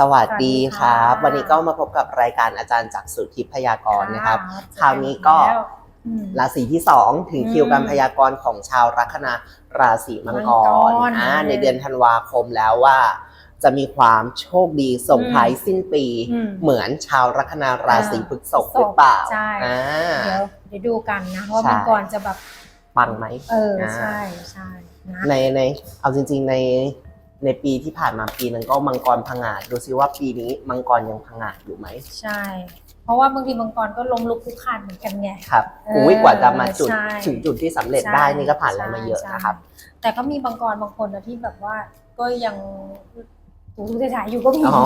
สวัสดีครับสวัสดีค่ะวันนี้ก็มาพบกับรายการอาจารย์จากสุทธิพยากรณ์นะครับะคราวนี้ก็แล้วอืมราศีที่2ถึงอืมคิวการพยากรณ์ของชาวลัคนาราศีมังกมังรกรอ่าอืมในเดือนธันวาคมแล้วว่า จะมีความโชคดีส่งอืมท้ายสิ้นปีอืมเหมือนชาวลัคนาราศีอ่าพฤษภหรือเปล่าใช่อ่าเดี๋ยวเดี๋ยวดูกันนะว่าใช่มังกรจะแบบปังไหมเอออ่าใช่ใช่นะในในเอาจริง ๆใน ในปีที่ผ่านมาปีนั้นก็มังกรพังงาดดูซิว่าปีนี้มังกรยังพังงาดอยู่ไหมใช่ เพราะว่าบางทีมังกรก็ล้มลุกคลุกคลานเหมือนกันไง ครับเอออุ้ยกว่าจะมาจุดใช่ถึงจุดที่สำเร็จได้นี่ก็ผ่านอะไรมาเยอะใช่ นะครับ แต่ก็มีบางกรบางคนนะที่แบบว่าก็ยังถูถูถ่ายๆอยู่ก็มีอ๋อ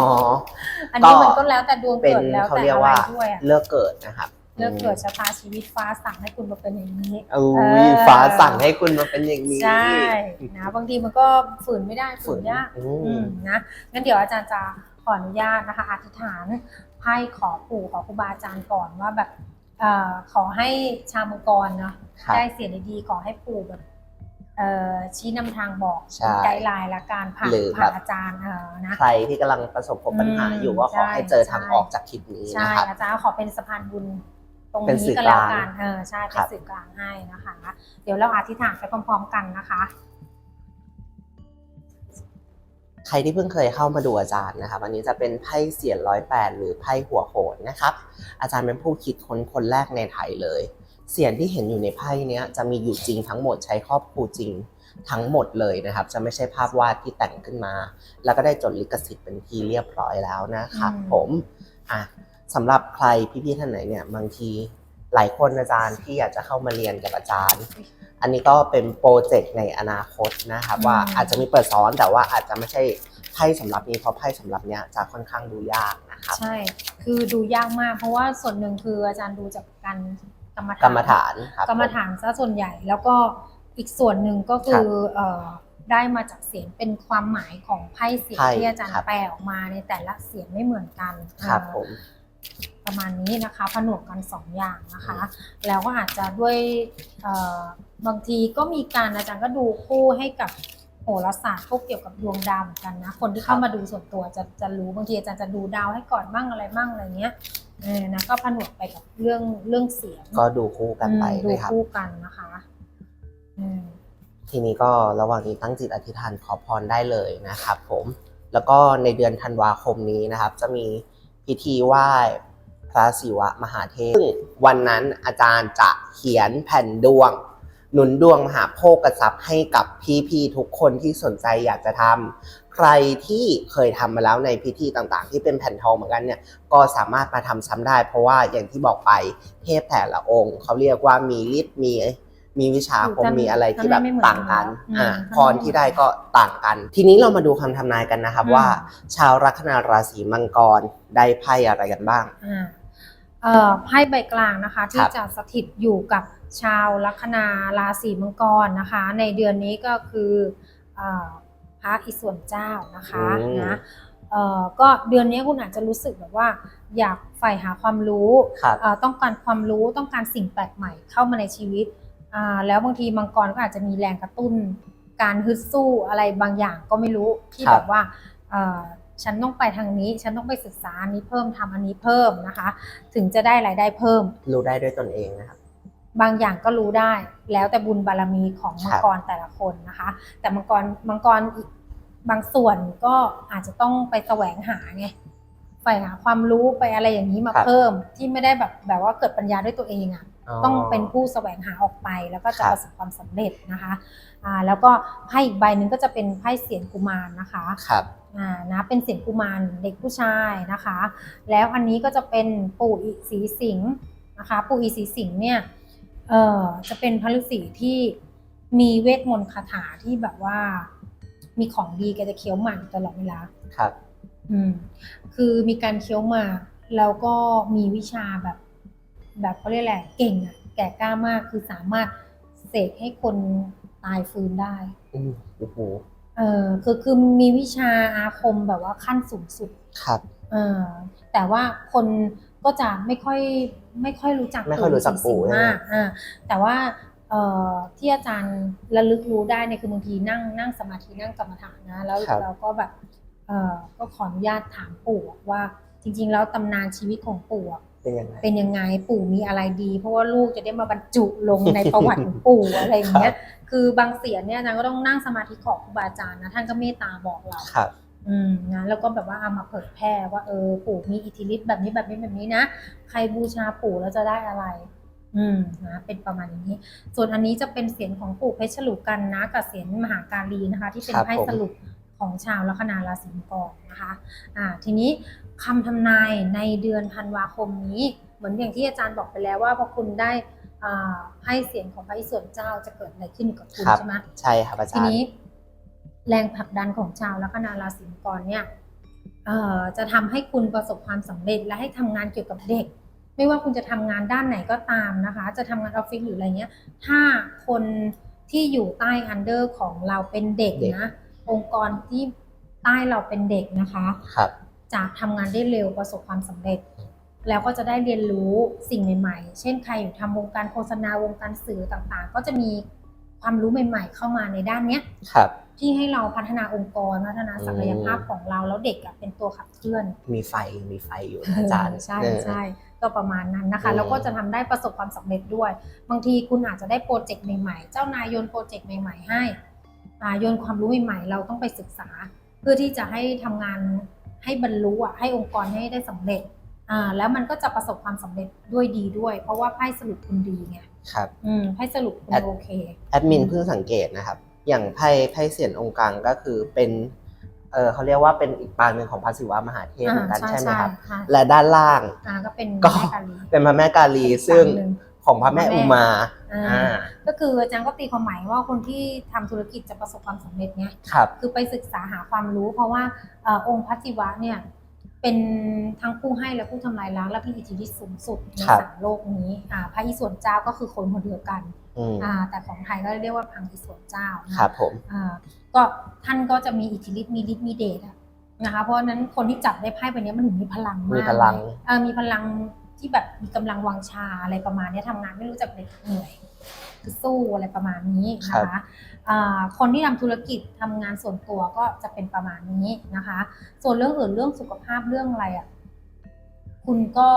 อันนี้ก็มันก็แล้วแต่ดวงเป็นเกิดแล้วเขาแต่เรียกอะไรว่า ด้วยอะ เลือกเกิดนะครับ เลือกเกิดชะตาชีวิตฟ้าสั่งให้คุณมาเป็นอย่างนี้อุ้เอยอฟ้าสั่งให้คุณมาเป็นอย่างนี้ ใช่นะบางทีมันก็ฝืนไม่ได้ฝืฝืนนยากอือืมมนะงั้นเดี๋ยวอาจารย์จะขออนุญาตนะคะ อธิษฐานไพ่ขอปู่ขอครูบาอาจารย์ก่อนว่าแบบเอ่อขอให้ชาวมังกรเนาะครับได้เสียงดีๆขอให้ปู่แบบเอ่อชี้นำทางบอกใช่ไกด์ไลน์ละการผ่านหรือผ่านแบบอาจารย์เออนะใครที่กำลังประสบพบปัญหาอืมอยู่ก็ขอใช่ให้เจอทางใช่ออกจากคลิปนี้ใช่นะครับอาจารย์ขอเป็นสะพานบุญ ตรงเป็นสื่นี้อก็แล้วกลางกันเออใช่เป็ครันบสื่อกลางให้นะคะ เดี๋ยวเราอธิษฐานไปพร้อม ๆ กันนะคะ ใครที่เพิ่งเคยเข้ามาดูอาจารย์นะครับอันนี้จะเป็นไพ่เสียนร้อยแปดหรือไพ่หัวโขนนะครับ อาจารย์เป็นผู้คิดค้นคนแรกในไทยเลย เสียงที่เห็นอยู่ในไพ่เนี้ยจะมีอยู่จริงทั้งหมดใช้ครอบครูจริงทั้งหมดเลยนะครับ จะไม่ใช่ภาพวาดที่แต่งขึ้นมา แล้วก็ได้จดลิขสิทธิ์เป็นที่เรียบร้อยแล้วนะครับอืมผมอะ สำหรับใครพี่ๆท่านไหนเนี่ยบางทีหลายคนอาจารย์ที่อยากจะเข้ามาเรียนกับอาจารย์ อันนี้ก็เป็นโปรเจกต์ในอนาคตนะครับอืมว่าอาจจะมีเปิดสอนแต่ว่าอาจจะไม่ใช่ไพ่สำหรับนี้เพราะไพ่สำหรับเนี้ยจะค่อนข้างดูยากนะครับใช่ คือดูยากมาก เพราะว่าส่วนหนึ่งคืออาจารย์ดูจากการกรรมฐานกรรมฐานครับกรรมฐานซะส่วนใหญ่ แล้วก็อีกส่วนหนึ่งก็คือเอ่อได้มาจากเสียงเป็นความหมายของไพ่เสียงไพ่ที่อาจารย์ครับแปลออกมาในแต่ละเสียงไม่เหมือนกันครับเอ่อผม ประมาณนี้นะคะผนวกกันสองอย่างนะคะ แล้วก็อาจจะด้วยเอ่อบางทีก็มีการอาจารย์ก็ดูคู่ให้กับโหราศาสตร์พวกเกี่ยวกับดวงดาวเหมือนกันนะ คนที่เข้ามาดูส่วนตัวจะจะรู้บางทีอาจารย์จะดูดาวให้ก่อนบ้างอะไรบ้างอะไรเงี้ยเออนะก็ผนวกไปกับเรื่องเรื่องเสียงก็ดูคู่กันไปอืมดูนะครับคู่กันนะคะอืมทีนี้ก็ระหว่างนี้ตั้งจิตอธิษฐานขอพรได้เลยนะครับผม แล้วก็ในเดือนธันวาคมนี้นะครับ จะมี พิธีไหว้พระศิวะมหาเทพซึ่งวันนั้นอาจารย์จะเขียนแผ่นดวง หนุนดวงมหาโภคทรัพย์ให้กับพี่ๆทุกคนที่สนใจอยากจะทำใครที่เคยทำมาแล้วในพิธีต่างๆ ที่เป็นแผ่นทองเหมือนกันเนี่ยก็สามารถมาทำซ้ำได้ เพราะว่าอย่างที่บอกไปเทพแต่ละองค์เขาเรียกว่ามีฤทธิ์มี มีวิชาอาคมมีอะไรที่แบบต่างกันอ่าพรที่ได้ก็ต่างกัน ทีนี้เรามาดูคำทำนายกันนะครับว่า ชาวลัคนาราศีมังกรได้ไพ่อะไรกันบ้างอ่าเอ่อไพ่ใบกลางนะคะที่ครับจะสถิตอยู่กับชาวลัคนาราศีมังกรนะคะ ในเดือนนี้ก็คือเอ่อพระอิศวรเจ้านะคะอืมนะเอ่อก็เดือนนี้คุณอาจจะรู้สึกแบบว่า อยากใฝ่หาความรู้ครับเอ่อต้องการความรู้ต้องการสิ่งแปลกใหม่เข้ามาในชีวิตอ่า แล้วบางทีมังกรก็อาจจะมีแรงกระตุ้น การฮึดสู้อะไรบางอย่างก็ไม่รู้ที่ครับแบบว่าเอ่อฉันต้องไปทางนี้ ฉันต้องไปศึกษาอันนี้เพิ่มทำอันนี้เพิ่มนะคะ ถึงจะได้รายได้เพิ่ม รู้ได้ด้วยตนเองนะครับ บางอย่างก็รู้ได้ แล้วแต่บุญบารมีของครัมับงกรแต่ละคนนะคะ แต่มังกรมังกรอีกบางส่วนก็อาจจะต้องไปแสวงหาไง ใฝ่หาความรู้ไปอะไรอย่างนี้มาเพิ่ม ที่ไม่ได้แบบแบบว่าเกิดปัญญาด้วยตัวเองอะ่ะต้องเป็นผู้แสวงหาออกไป แล้วก็จะครับประสบความสำเร็จนะคะอ่าแล้วก็ไพ่อีกใบหนึ่งก็จะเป็นไพ่เสียงกุมารนะคะครับอ่านะเป็นเสียงกุมารเด็กผู้ชายนะคะ แล้วอันนี้ก็จะเป็นปู่อิสีสิงห์นะคะ ปู่อิสีสิงห์เนี่ยเอ่อจะเป็นพระฤาษีที่มีเวทมนต์คาถาที่แบบว่า มีของดีแกจะเคี้ยวหมากอยู่ตลอดเวลาครับ อืมคือมีการเคี้ยวหมากแล้วก็มีวิชาแบบ แบบเขาเรียกอะไรเก่งอะแก่กล้ามากคือสามารถเสกให้คนตายฟื้นได้ อืมโอ้โหเออคือคือมีวิชาอาคมแบบว่าขั้นสูงสุด ครับ เออแต่ว่าคนก็จะไม่ค่อยไม่ค่อยรู้จักไม่ค่อยรู้จักปู่ศรีสิงห์ใช่ไหมมากอ่าแต่ว่าเอ่อที่อาจารย์ระลึกรู้ได้เนี่ยคือบางทีนั่งนั่งสมาธินั่งกรรมฐานนะ แล้วครับ เราก็แบบเอ่อ ก็ขออนุญาตถามปู่ว่า จริง ๆ แล้วตำนานชีวิตของปู่อะเป็นยังไงเป็นยังไงปู่มีอะไรดี เพราะว่าลูกจะได้มาบรรจุลงในประวัติของปู่อะไรอย่างเงี้ย คือบางเสียงเนี่ยอาจารย์ก็ต้องนั่งสมาธิขอครูบาอาจารย์นะท่านก็เมตตาบอกเราครับอืมนะแล้วก็แบบว่าเอามาเผยแพร่ว่าเออปู่มีอิทธิฤทธิ์แบบนี้แบบนี้แบบนี้นะใครบูชาปู่แล้วจะได้อะไร อืมนะเป็นประมาณนี้ ส่วนอันนี้จะเป็นเสียงของปู่เพชรฉลุกันนะกับเสียงมหาการีนะคะ ที่เป็นครับไพ่ผมสรุป ของชาวลัคนาราศีมังกรนะคะอ่าทีนี้คำทำนายในเดือนธันวาคมนี้ เหมือนอย่างที่อาจารย์บอกไปแล้วว่าพอคุณได้อ่าให้เสียงของพระอิศวรเจ้าจะเกิดอะไรขึ้นกับคุณครับใช่ไหมใช่ครับอาทีจารย์นี้ แรงผลักดันของชาวลัคนาราศีมังกรเนี่ยเอ่อจะทำให้คุณประสบความสำเร็จและให้ทำงานเกี่ยวกับเด็ก ไม่ว่าคุณจะทำงานด้านไหนก็ตามนะคะ จะทำงานออฟฟิศหรืออะไรเงี้ย ถ้าคนที่อยู่ใต้อันเดอร์ของเราเป็นเด็กเด็กนะ องค์กรที่ใต้เราเป็นเด็กนะคะครับจะทำงานได้เร็วประสบความสำเร็จ แล้วก็จะได้เรียนรู้สิ่งใหม่ๆ เช่นใครอยู่ทำวงการโฆษณาวงการสื่อต่างๆ ก็จะมีความรู้ใหม่ ๆ เข้ามาในด้านเนี้ยครับ ที่ให้เราพัฒนาองค์กรพัฒนาศักยภาพของเราแล้วเด็กอะเป็นตัวขับเคลื่อน มีไฟมีไฟอยู่นะอาจารย์ใช่เออใช่ก็ประมาณนั้นนะคะอืมแล้วก็จะทำได้ประสบความสำเร็จด้วย บางทีคุณอาจจะได้โปรเจกต์ใหม่ๆ เจ้านายโยนโปรเจกต์ใหม่ ๆ ให้อ่า โยนความรู้ใหม่ๆเราต้องไปศึกษา เพื่อที่จะให้ทำงานให้บรรลุอะให้องค์กรให้ได้สำเร็จอ่าแล้วมันก็จะประสบความสำเร็จด้วยดีด้วย เพราะว่าไพ่สรุปคุณดีไงครับอืมไพ่สรุปคุณแอดโอเคแอดมินเพิ่งสังเกตนะครับ อย่างไพ่ไพ่เสียนองค์กลางก็คือเป็นเออเขาเรียกว่าเป็นอีกปางหนึ่งของพระศิวะมหาเทพเหมือนกันใช่ไหมครับใช่และด้านล่างอ่าก็เป็นก็แม่กาลีเป็นพระแม่กาลีซึ่งฝั่หนึ่ ของพระแม่อุมาอ่าอ่าก็คืออาจารย์ก็ตีความหมายว่าคนที่ทำธุรกิจจะประสบความสำเร็จไงครับคือไปศึกษาหาความรู้ เพราะว่าเออองค์พระศิวะเนี่ยเป็นทั้งผู้ให้และผู้ทำลายล้างและมีอิทธิฤทธิ์สูงสุดในครับสามโลกนี้อ่าพระอิศวรเจ้าก็คือคนคนเดียวกันอืมอ่าแต่ของไทยก็เรียกว่าพังอิศวรเจ้านะครับผมอ่าก็ท่านก็จะมีอิทธิฤทธิ์มีฤทธิ์มีเดชอะนะคะเพราะฉะนั้นคนที่จับได้ไพ่ใบเนี้ยมันถึงมีพลังมากมีพลังเออมีพลัง ที่แบบมีกำลังวังชาอะไรประมาณเนี้ยทำงานไม่รู้จักเหน็ดเหนื่อยคือสู้อะไรประมาณนี้นะคะอ่าคนที่ทำธุรกิจทำงานส่วนตัวก็จะเป็นประมาณนี้นะคะ ส่วนเรื่องอื่นเรื่องสุขภาพเรื่องอะไรอะคุณก็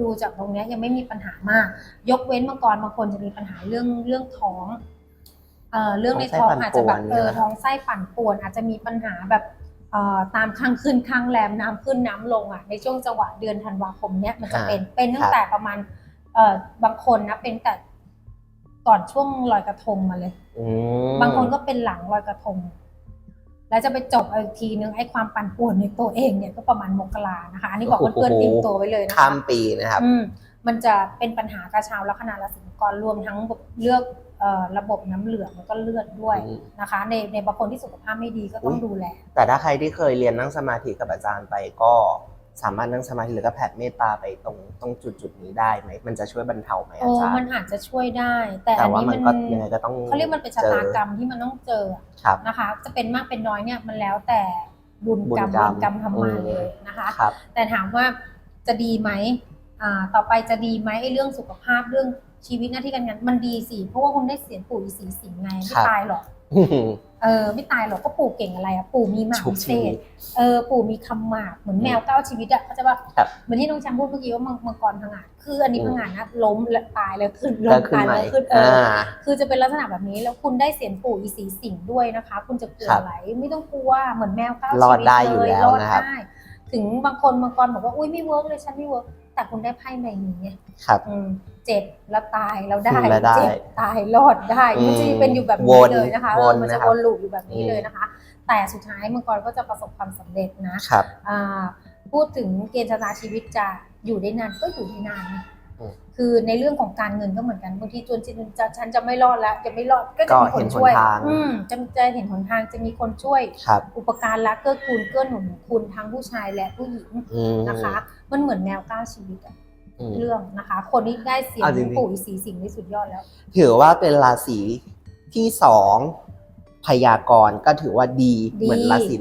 ดูจากตรงเนี้ยยังไม่มีปัญหามาก ยกเว้นเมื่อก่อนบางคนจะมีปัญหาเรื่องเรื่องท้องเอ่อเรื่องในท้องอาจจะแบบเออท้องไส้ปั่นป่วนอาจจะมีปัญหาแบบเอ่อ ตามข้างขึ้นข้างแรมน้ำขึ้นน้ำลงอะในช่วงจังหวะเดือนธันวาคมเนี้ยมันจะเป็นเป็นตั้งแต่ประมาณเอ่อบางคนนะเป็นแต่ก่อนช่วงลอยกระทงมาเลยอืมบางคนก็เป็นหลังลอยกระทง แล้วจะไปจบเอาอีกทีนึงไอ้ความปั่นป่วนในตัวเองเนี่ยก็ประมาณมกรานะคะอันนี้บอกเพื่อนๆเตรียมตัวไว้เลยนะคะข้ามปีนะครับ อืมมันจะเป็นปัญหากระชาวลัคนาราศีมัง กรรวมทั้งเลือกเอ่อระบบน้ำเหลืองแล้วก็เลือดด้วยอืมนะคะ ในในบางคนที่สุขภาพไม่ดีก็ต้องอุ๊ยดูแล แต่ถ้าใครที่เคยเรียนนั่งสมาธิกับอาจารย์ไปก็สามารถนั่งสมาธิหรือก็แผ่เมตตาไปตรงตรงจุดจุดๆนี้ได้ไหมมันจะช่วยบรรเทาไหมโอ้อาจารย์มันอาจจะช่วยได้ แต่แต่อันว่านี้มัมันนก็ยังไงก็ต้องเขาเรียกมันเป็นชะตากรรมที่มันต้องเจออะครับนะคะ จะเป็นมากเป็นน้อยเนี่ยมันแล้วแต่บุญกรรมบุญกรรมบุญกรรมทำมาอืมเลยนะคะครับแต่ถามว่าจะดีไหมอ่าต่อไปจะดีไหมไอ้เรื่องสุขภาพเรื่อง ชีวิตหน้าที่การงานมันดีสิเพราะว่าคุณได้เสียงปู่อีสีสิงไงไม่ครับตายหรอกเออไม่ตายหรอกก็ปู่เก่งอะไรอะปู่มีหมากชุบพิชีเศวิษตเออปู่มีคำหมากเหมือนแมวเก้าชีวิตอะเขาใจะว่าครับเหมือนที่น้องแชมป์พูดเมื่อกี้ว่ามังมังกรพังงาดคืออันนี้อืมพังงาดนะล้มแล้วตายแล้วขึ้นล้แล้วมขึ้นตายใหม่แล้วขึ้นเออ่าอคือจะเป็นลักษณะแบบนี้แล้วคุณได้เสียงปู่อีสีสิงด้วยนะคะ คุณจะกลัวครับอะไรไม่ต้องกลัวเหมือนแมวเก้ารอดชีวิตได้อยู่เลยแล้วรอดนะครับได้ถึงบางคนบางกรบอกว่าอุ้ยไม่เวิร์กเลยฉันไม่เวิร์ก แต่คุณได้ไพ่ใบนี้ไงครับ อืมเจ็บแล้วตายแล้วได้แล้วได้เจ็บตายรอดได้อืมมันจะเป็นอยู่แบบวนี้นเลยนะคะวเออนมันจะนะครับ วนลูปอยู่แบบนี้อืมเลยนะคะ แต่สุดท้ายมังกรก็จะประสบความสำเร็จนะ ครับ อ่าพูดถึงเกณฑ์ชะตาชีวิตจะอยู่ได้นานก็อยู่ได้นานนะอืม คือในเรื่องของการเงินก็เหมือนกันบางทีจนจินจะฉันจะไม่รอดแล้ว จะไม่รอดก็ก็จะมีคเห็นนหนช่วยทางอืมจะจะเห็นหนทางจะมีคนช่วยครับอุปการละเกื้อกูลเกื้อหนุนคุณทั้งผู้ชายและผู้หญิงอืมนะคะ มันเหมือนแนวก้าวชีวิตอะอืมเรื่องนะคะ คนที่ได้เสียงเอาจริงๆปู่อีสีสิงที่สุดยอดแล้ว ถือว่าเป็นราศีที่สองพยากรณ์ก็ถือว่าดีดีเหมือนราศี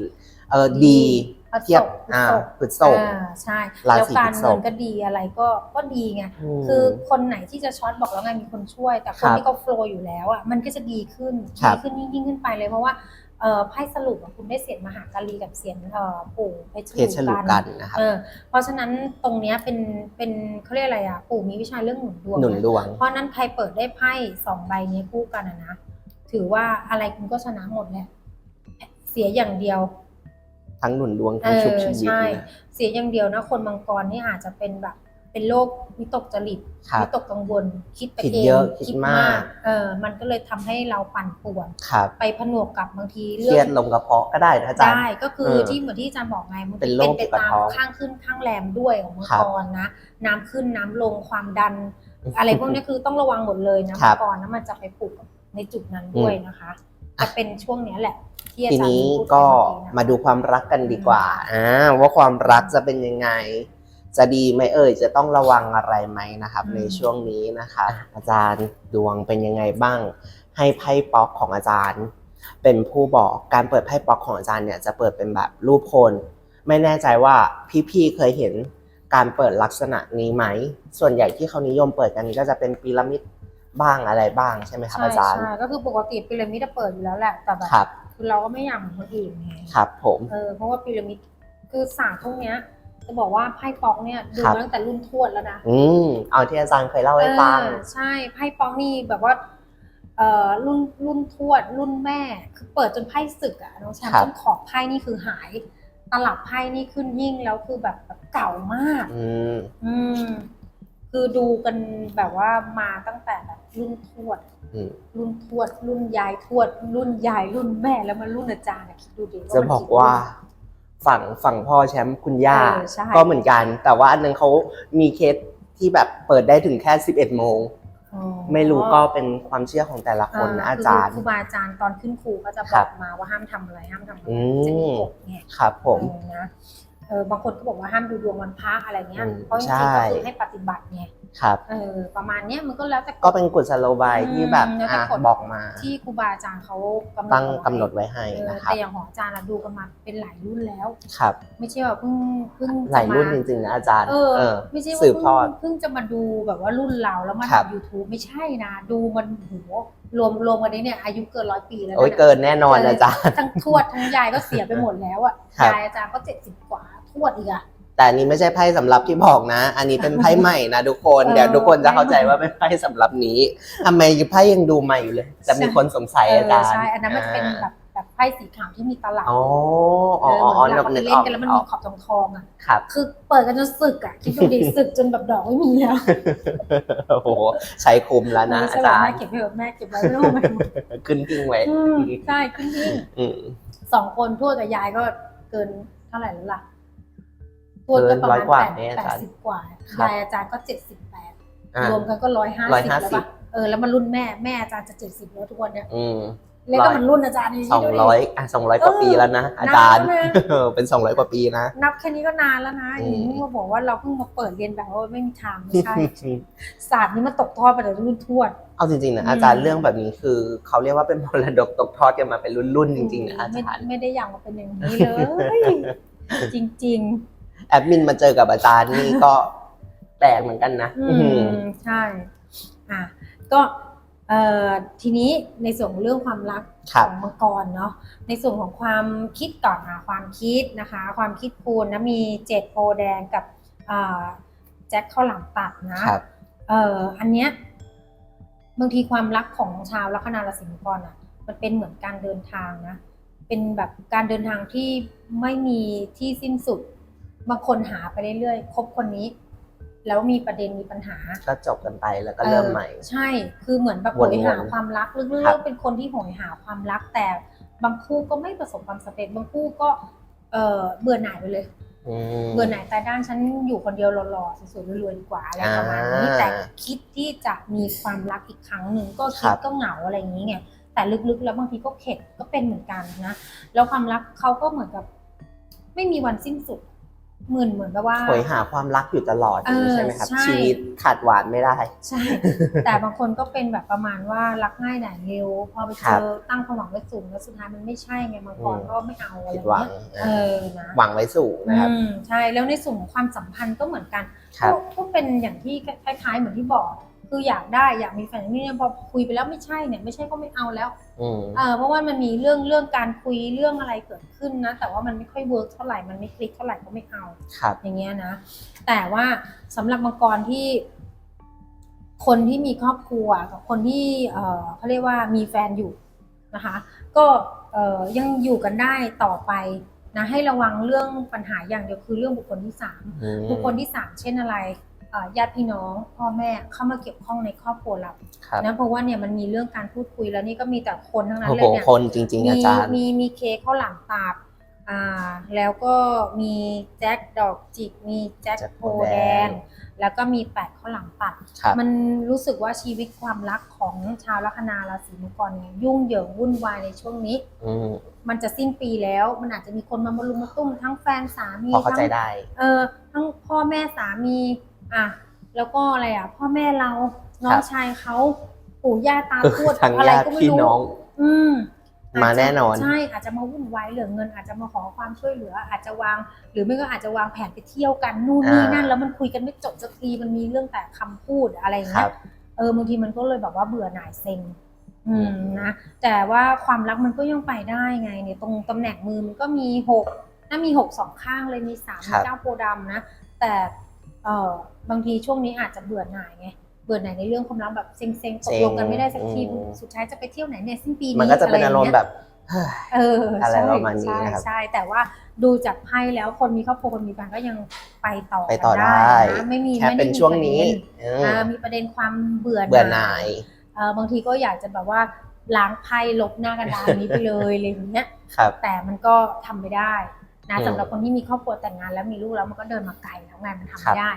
เออดีพฤษภ เทียบอ่าพฤษภพฤษภอ่าใช่ราแล้วศีการพฤษภเงินก็ดีอะไรก็ก็ดีไงมคือคนไหนที่จะช็อตบอกแล้วไงมีคนช่วย แต่คครันบที่เขาโฟลว์อยู่แล้วอะมันก็จะดีขึ้นครัดีบขึ้นยิ่งยิ่งขึ้นไปเลยเพราะว่าเอ่อไพ่สรุปอะคุณได้เสียงมหากาลีกับเสียงเอ่อปู่เพชรเพชรฉลูกันนะครับเออเพราะฉะนั้นตรงเนี้ยเป็นเป็นเขาเรียกอะไรอะปู่มีวิชาเรื่องหนุนดวงหนุนดวง เพราะฉะนั้นใครเปิดได้ไพ่สองใบนี้คู่กันอะนะถือว่าอะไรคุณก็ชนะหมดแหละเสียอย่างเดียว ทั้งหนุนดวงทั้งชุบชีวิตใช่นะเสียอย่างเดียวนะคนมังกรนี่อาจจะเป็นแบบเป็นโรควิตกจริตครับวิตกกังวลคิดไปคิดเองเยอะคิดมากเออมันก็เลยทำให้เราปั่นป่วนครับไปผนวกกับบางทีเคเรื่รียอดงลงกระเพาะก็ได้นะอาจารย์ได้ก็คือเออที่เหมือนที่อาจารย์บอกไงมันเป็นโรคไปตามเกี่ยวกับท้องข้างขึ้นข้างแรมด้วยของมังครับกรนะน้ำขึ้นน้ำลงความดัน อะไรพวกนี้คือต้องระวังหมดเลยนะครัมับงกรนะมันจะไปปลูกในจุดนั้นด้วยนะคะ จะเป็นช่วงเนี้ยแหละที่อาทีจารย์นี้พูดก็ไปเอกี้นะ มาดูความรักกันดีกว่าอ่าว่าความรักจะเป็นยังไง จะดีไหมเอ่ย จะต้องระวังอะไรไหมนะครับในช่วงนี้นะคะอาจารย์ดวงเป็นยังไงบ้าง ให้ไพ่ป๊อกของอาจารย์ เป็นผู้บอกการเปิดไพ่ป๊อกของอาจารย์เนี่ยจะเปิดเป็นแบบรูปคน ไม่แน่ใจว่าพี่ๆเคยเห็นการเปิดลักษณะนี้ไหม ส่วนใหญ่ที่เขานิยมเปิดกันก็จะเป็นพีระมิด บ้างอะไรบ้างใช่ไหมครับใช่อาจารย์ ใช่ก็คือปกติพีระมิดจะเปิดอยู่แล้วแหละแต่แบบครับ คือเราก็ไม่อยากเหมือนคนอื่นไงครับผม เออเพราะว่าพีระมิดคือศาสตร์พวกเนี้ย จะบอกว่าไพ่ป๊อกเนี่ยดูครับ มาตั้งแต่รุ่นทวดแล้วนะอืมเอาที่อาจารย์เคยเล่าให้ฟัง เออใช่ไพ่ป๊อกนี่แบบว่าเอ่อรุ่นรุ่นทวด รุ่นแม่ คือเปิดจนไพ่ศึกอะน้องแชมครัป์บจนขอบไพ่นี่คือหายตลับไพ่นี่ขึ้นยิ่งแล้วคือแบบแบบเก่ามาก อืม อืม คือดูกันแบบว่ามาตั้งแต่แบบรุ่นทวด อืมรุ่นทวด รุ่นยายทวด รุ่นยายรุ่นแม่แล้วมารุ่นอาจารย์อะคิดดูดิจะมันบอกรุ่น ว่าฝั่งฝั่งพ่อแชมป์คุณย่า เออใช่ ก็เหมือนกัน แต่ว่าอันนึงเขามีเคสที่แบบเปิดได้ถึงแค่ 11โมง อ๋อไม่รู้ก็เป็นความเชื่อของแต่ละคนนะอาจารย์ครูบาอาจารย์ตอนขึ้นครูก็จะบครัอบกมาว่าห้ามทำอะไรห้ามทำอะไรอืม จะมีกฎไงครับผม เออนะ เออบางคนก็บอกว่าห้ามดูดวงวันพระอะไรเงี้ยอืมเพราะจใช่ริงๆก็คือให้ปฏิบัติไงครับเออประมาณเนี้ยมันก็แล้วแต่ก็เป็นกุศโลบายที่แบบอืมแล้วแต่อะกฎบอกมา ที่ครูบาอาจารย์เขากำหนดตั้งเอาไว้กำหนดไว้ให้เออนะครับแต่อย่างของอาจารย์อะดูกันมาเป็นหลายรุ่นแล้วครับ ไม่ใช่ว่าเพิ่งเพิ่งหลายจะมรุ่นจริงๆนะอาจารย์เออเออไม่ใช่ว่าสืบเพิ่งทอดเพิ่งจะมาดูแบบว่ารุ่นเราแล้วมาครับทำยูทูบไม่ใช่นะดูมันโหรวมรวมกันนี้เนี่ยอายุเกินร้อยปีแล้วโอ้ยนะเกินแน่นอนอาจารย์ทั้งทวดทั้งยายก็เสียไปหมดแล้วอะครับยายอาจารย์ก็เจ็ดสิบกว่าท วดอีกอะแต่อันนี้ไม่ใช่ไพ่สำหรับที่บอกนะ อันนี้เป็นไพ่ใหม่นะทุกคนเออเดี๋ยวทุกคนจะเข้าใจว่าเป็นไพ่สำหรับนี้ทำไมไพ่ยังดูใหม่อยู่เลย จะมีคนสงสัยเออาอจารย์ใช่อันนั้นมันจะเป็นแบบแบบไพ่สีขาวที่มีตลับอ๋อเออ๋อออ๋อเหมือนเวนึลากเขาไปนึกเล่อนอกกันแล้วมันนึมีกออกขอบทองทองๆอะครับ คือเปิดกันจนสึกอะคิดดูดิสึกจนแบบดอกไม่มีแล้วโอ้โหใช้คุมแล้วนะไม่อาใช่แบบจารแม่ย์ เก็บไว้แบบแม่เก็บไว้ไม่รู้มันขึ้นทิ้งไว้อืมใช่ขึ้นยิ่งอืมสองคนทวดกับยายก็เกินเท่าไหร่แล้วล่ะทวดก็ประ เกินร้มาอยณกว่าแปดเนี่ยอาแปดจารย์สิบกว่าครับยายอาจารย์ก็เจ็ดสิบแปดอะรวมกันก็ร้อยห้าร้อยสิบห้าแล้วสิบป่ะเออแล้วมันรุ่นแม่แม่อาจารย์จะเจ็ดสิบแล้วทุกวันเนี่ยอืมแล้วก็มันรุ่นอาจารย์นี่สองร้อยอะสองร้อยกว่าปีแล้วนะอาจารย์นานแล้วนะเออเป็นสองร้อยกว่าปีนะ นับแค่นี้ก็นานแล้วนะอือมย่างนี้มาบอกว่าเราเพิ่งมาเปิดเรียนแบบว่าไม่มีทางไม่ใช่ศาสตร์นี้มันตกทอดมาจากรุ่นทวด เอาจริงๆนะอืมอาจารย์เรื่องแบบนี้คือเขาเรียกว่าเป็นมรดกตกทอดกันมาเป็นรุ่นๆจริงๆนะอาไม่จารย์ไม่ได้อยากมาเป็นอย่างนี้เลย จริง แอดมินมาเจอกับอาจารย์นี่ก็แปลกเหมือนกันนะๆอือื้อหือมใช่อะก็เอ่อทีนี้ในส่วนของเรื่องความรักครัขบองมังกรเนาะในส่วนของความคิดก่อนค่ะความคิดนะคะ ความคิดคูณนะมีเจ็ดโพธิ์แดงกับอ่าแจ็คข้าวหลามตัดนะครับเอ่ออันเนี้ยบางทีความรักของชาวลัคนาราศีมังกรอะ มันเป็นเหมือนการเดินทางนะ เป็นแบบการเดินทางที่ไม่มีที่สิ้นสุด บางคนหาไปเรื่อยๆคบคนนี้ แล้วมีประเด็นมีปัญหา ก็จบกันไปแล้วก็เริ่มใหม่ออใช่ คือเหมือนแบบวโหนๆยหาความรักลึกครับๆเป็นคนที่โหยหาความรักแต่บางคู่ก็ไม่ประสบความสำเร็จบางคู่ก็เออเบื่อหน่ายไปเลยอืมเบื่อหน่ายตายด้านฉันอยู่คนเดียวหล่อๆสวยๆรวยๆดีกว่าอะไรประมาณนี้อ่าแต่คิดที่จะมีความรักอีกครั้งหนึ่งก็คคิรัดบก็เหงาอะไรอย่างนี้ไงแต่ลึกๆ แล้วบางทีก็เข็ดก็เป็นเหมือนกันนะแล้วความรักเขาก็เหมือนกับ ไม่มีวันสิ้นสุด เหมือนเหมือนกับว่าโหยหาความรักอยู่ตลอดอย่างนี้เออใช่ไหมครับใช่ชีวิตขาดหวานไม่ได้ ใช่ แต่บางคนก็เป็นแบบประมาณว่ารักง่ายหน่ายเร็ว พอไปเจครับอตั้งความหวังไว้สูงแล้วสุดท้ายมันไม่ใช่ไงบางคนอืมก็ไม่เอาอะไรผิดหวังเงี้ยอะเออนะหวังไว้สูงนะครับอืมใช่แล้วในส่วนของความสัมพันธ์ก็เหมือนกันครับก็ก็เป็นอย่างที่คล้ายๆ เหมือนที่บอก คืออยากได้อยากมีแฟนนี่เนี่ยพอคุยไปแล้วไม่ใช่เนี่ยไม่ใช่ก็ไม่เอาแล้วอืม เออเพราะว่ามันมีเรื่องเรื่องการคุยเรื่องอะไรเกิดขึ้นนะ แต่ว่ามันไม่ค่อยเวิร์กเท่าไหร่มันไม่คลิกเท่าไหร่ก็ไม่เอา ครับ อย่างเงี้ยนะ แต่ว่าสำหรับมังกรที่ คนที่มีครอบครัวกับคนที่ เออเขาเรียกว่ามีแฟนอยู่นะคะ ก็เออยังอยู่กันได้ต่อไปนะให้ระวังเรื่องปัญหาอย่างเดียวคือเรื่องบุคคลที่สาม อืมบุคคลที่สามเช่นอะไรเอ่อ ญาติพี่น้องพ่อแม่เข้ามาเกี่ยวข้องในครอบครัวเราครับนะเพราะว่าเนี่ยมันมีเรื่องการพูดคุยแล้วนี่ก็มีแต่คนทั้งนั้นโอ้เลโหยเนี่ยคนจริงๆมีอาจารย์ มีมีเคกข้าวหลามตาบอ่าแล้วก็มีแจ็คดอกจิกมีแจ็คแจ็คโพโพแดแดง ง แล้วก็มีแปดข้าวหลามตัด ครับ มันรู้สึกว่าชีวิตความรักของชาวลัคนาราศีมังกรเนี่ยยุ่งเหยิงวุ่นวายในช่วงนี้ อืมมันจะสิ้นปีแล้ว มันอาจจะมีคนมามารุมมาตุ้มทั้งแฟนสามีพอเข้าใจทั้งได้ เออทั้งพ่อแม่สามี อะแล้วก็อะไรอะ พ่อแม่เราน้อคงรับ ชายเขาปู่ย่าตาคือทวดทั้งอะไรญาติก็ไม่พี่รู้น้อง อืมมาอจจะแน่นอน ใช่อาจจะมาวุ่นวายเหลือเงินอาจจะมาขอความช่วยเหลือ อาจจะวาง หรือไม่ก็อาจจะวางแผนไปเที่ยวกันนู่นนี่นั่น แล้วมันคุยกันไม่จบสักทีมันมีเรื่องแต่คำพูดอะไรอย่างคเงี้รัย บ เออบางทีมันก็เลยแบบว่าเบื่อหน่ายเซ็ง อืมอืมนะ แต่ว่าความรักมันก็ยังไปได้ไงเนี่ยตรงตำแหน่งมือมันก็มีหกน่ามีหกสองข้างเลยมีสามมีเก้าโพธิ์ดำนะ แต่เออ บางทีช่วงนี้อาจจะเบื่อหน่ายไงเบื่อหน่ายในเรื่องความรักแบบเซ็งๆตกลงกันไม่ได้สักทีอืมสุดท้ายจะไปเที่ยวไหนเนี่ยสิ้นปีนี้มันก็จะเป็นอารมณ์ไย่งงี้ยแบบเฮ้ยเอออะไรใช่ประมาณนี้ใช่นะครับใช่แต่ว่าดูจากไพ่แล้วคนมีครอบครัวคนมีแฟนก็ยังไปต่อไปต่อกันได้นะไม่มีแค่ไม่ได้เป็นมีช่วงประเด็นี้เอออ่ามีประเด็นความเบื่อเบื่อหน่ายเออบางทีก็อยากจะแบบว่าล้างไพ่ลบหน้ากระดานนี้ไปเลยอะไรอย่างเงี้ยครับแต่มันก็ทำไม่ได้นะอืมสำหรับคนที่มีครอบครัวแต่งงานแล้วมีลูกแล้วมันก็เดินมาไกลแล้วไงมันทำครัไม่บได้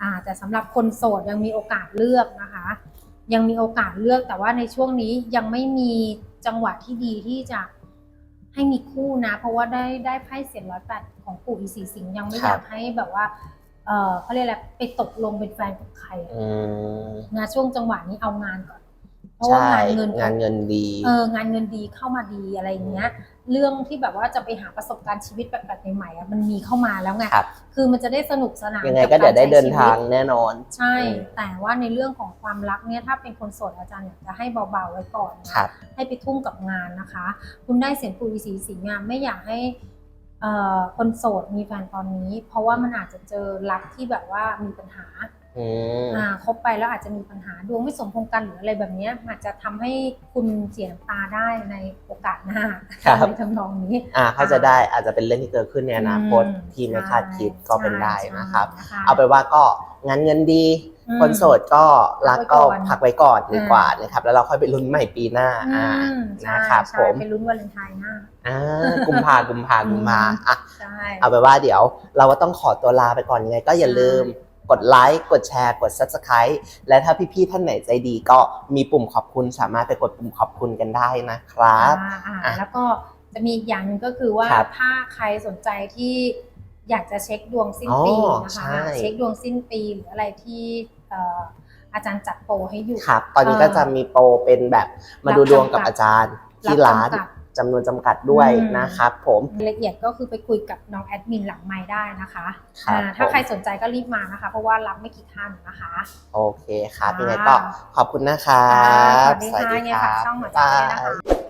อ่าแต่สำหรับคนโสดยังมีโอกาสเลือกนะคะ ยังมีโอกาสเลือกแต่ว่าในช่วงนี้ยังไม่มีจังหวะที่ดีที่จะให้มีคู่นะ เพราะว่าได้ได้ไพ่เสียงร้อยแปดของปู่อีสีสิงห์ยังไม่คอรับยากให้แบบว่าเออเขาเรียกอะไรไปตกลงเป็นแฟนกับใครอะอืมนะช่วงจังหวะนี้เอางานก่อน เพราะว่าใช่งานเงินงานเงินดีเอองานเงินดีเข้ามาดีอะไรอย่างเงี้ย เรื่องที่แบบว่าจะไปหาประสบการณ์ชีวิตแบบแบบใหม่ๆอะมันมีเข้ามาแล้วไงครับ คือมันจะได้สนุกสนานยังไงก็เดี๋ยวได้เดินทางกับกรใช้ชีวิตแน่นอน ใช่อืมแต่ว่าในเรื่องของความรักเนี่ยถ้าเป็นคนโสดอาจารย์อยากจะให้เบาๆไว้ก่อนนะครับให้ไปทุ่มกับงานนะคะ คุณได้เสียงปู่อีสีสิงห์อะไม่อยากให้เอ่อคนโสดมีแฟนตอนนี้ เพราะว่ามันอาจจะเจอรักที่แบบว่ามีปัญหา อืมอ่าคบไปแล้วอาจจะมีปัญหาดวงไม่สมพงษ์กันหรืออะไรแบบเนี้ยอาจจะทำให้คุณเสียน้ำตาได้ในโอกาสหน้าครับอะไรทำนองนี้อ่าเขาใจะได้อาจจะเป็นเรื่องที่เกิดขึ้นในอนาคตอืมที่ไม่ใช่คาดคิดก็เป็นได้นะครับใช่นะคะเอาไปนว่าก็งานเงินดีอืมคนโสดก็รักก็พักไว้ก่อนพักไว้ก่อนดีกว่านะครับ แล้วเราค่อยไปลุ้นใหม่ปีหน้าอือ่ามใช่นะครับใช่ผมไปลุ้นวาเลนไทน์หน้าอ่ากุมภากุมภากุมภาอะใช่เอาไปนว่าเดี๋ยว เราก็ต้องขอตัวลาไปก่อนยังไง ก็อย่าลืม กดไลค์กดแชร์ กด subscribe และถ้าพี่ๆท่านไหนใจดีก็มีปุ่มขอบคุณสามารถไปกดปุ่มขอบคุณกันได้นะครับ อ่าอ่าอะแล้วก็จะมีอีกอย่างหนึ่งก็คือว่าครับถ้าใครสนใจที่อยากจะเช็คดวงสิ้นอ๋อปีนะคะใช่เช็คดวงสิ้นปีหรืออะไรที่เอ่ออาจารย์จัดโปรให้อยู่ ครับ ตอนนี้ก็จะมีโปรเป็นแบบมาดูดวงกับอาจารย์ที่ร้านบจำกัด จำนวนจำกัดด้วยอืม นะครับผม รายละเอียดก็คือไปคุยกับน้องแอดมินหลังไม้ได้นะคะครับ อ่าถ้าผมใครสนใจก็รีบมานะคะ เพราะว่ารับไม่กี่ท่านนะคะ โอเคครับค่ะยังไงก็ขอบคุณนะครับ สวัสดีค่ะยังไงฝากช่องหัวใจด้วยนะคะบ๊ายบาย